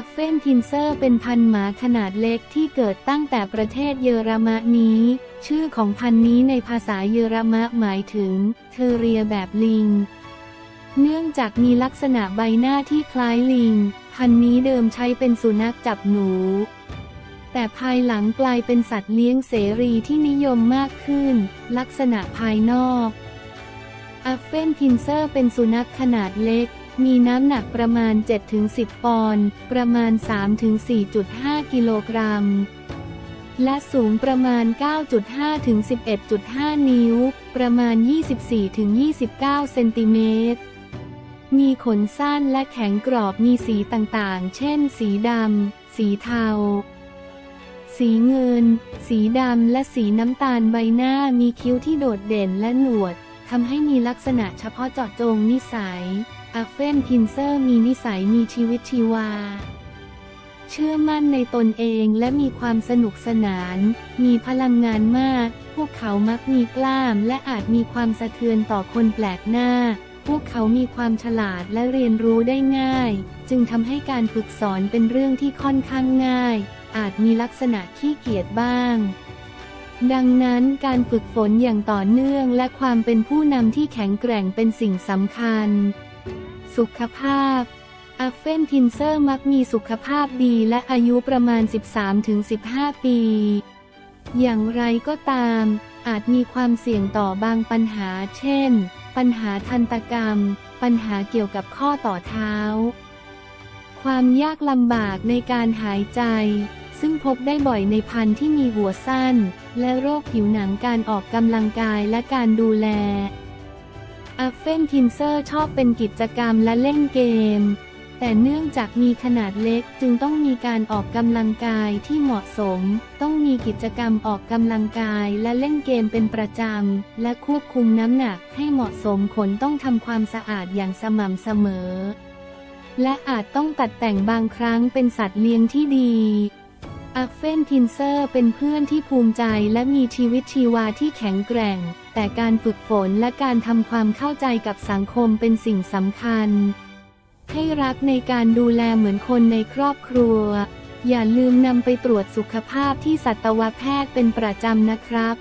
อัฟเฟนทินเซอร์เป็นพันธุ์หมาขนาดเล็กที่เกิดตั้งแต่ประเทศเยอรมนีชื่อของพันธุ์นี้ในภาษาเยอรมะหมายถึง เทอเรียแบบลิง เนื่องจากมีลักษณะใบหน้าที่คล้ายลิง พันธุ์นี้เดิมใช้เป็นสุนัขจับหนู แต่ภายหลังกลายเป็นสัตว์เลี้ยงเสรีที่นิยมมากขึ้น ลักษณะภายนอกอัฟเฟนพินเซอร์เป็นสุนัขขนาดเล็ก มีน้ำหนักประมาณ 7-10 ปอนด์ ประมาณ 3-4.5 กิโลกรัม และสูงประมาณ 9.5-11.5 นิ้ว ประมาณ 24-29 เซนติเมตร มีขนสั้นและแข็งกรอบมีสีต่างๆ เช่น สีดำ สีเทา สีเงิน สีดำ และสีน้ำตาลใบหน้ามีคิ้วที่โดดเด่นและหนวดทำให้มีลักษณะเฉพาะเจาะจงนิสัย อัฟเฟนพินเซอร์มีนิสัยมีชีวิตชีวา เชื่อมั่นในตนเองและมีความสนุกสนาน มีพลังงานมาก พวกเขามักมีกล้ามและอาจมีความสะเทือนต่อคนแปลกหน้า พวกเขามีความฉลาดและเรียนรู้ได้ง่าย จึงทำให้การฝึกสอนเป็นเรื่องที่ค่อนข้างง่าย อาจมีลักษณะขี้เกียจบ้างดังนั้นการฝึกฝนอย่างต่อเนื่องและความเป็นผู้นำที่แข็งแกร่งเป็นสิ่งสำคัญ สุขภาพอัฟเฟนทินเซอร์มักมีสุขภาพดีและอายุประมาณ 13-15 ปี อย่างไรก็ตาม อาจมีความเสี่ยงต่อบางปัญหา เช่น ปัญหาทันตกรรม ปัญหาเกี่ยวกับข้อต่อเท้า ความยากลำบากในการหายใจ ซึ่งพบได้บ่อยในพันธุ์ที่มีหัวสั้น และโรคผิวหนังการออกกำลังกายและการดูแล อัฟเฟนทินเซอร์ชอบเป็นกิจกรรมและเล่นเกม แต่เนื่องจากมีขนาดเล็กจึงต้องมีการออกกำลังกายที่เหมาะสม ต้องมีกิจกรรมออกกำลังกายและเล่นเกมเป็นประจำ และควบคุมน้ำหนักให้เหมาะสมขนต้องทำความสะอาดอย่างสม่ำเสมอ และอาจต้องตัดแต่งบางครั้งเป็นสัตว์เลี้ยงที่ดี อัฟเฟนทินเซอร์เป็นเพื่อนที่ภูมิใจและมีชีวิตชีวาที่แข็งแกร่ง แต่การฝึกฝนและการทำความเข้าใจกับสังคมเป็นสิ่งสำคัญ ให้รักในการดูแลเหมือนคนในครอบครัว อย่าลืมนำไปตรวจสุขภาพที่สัตวแพทย์เป็นประจำนะครับ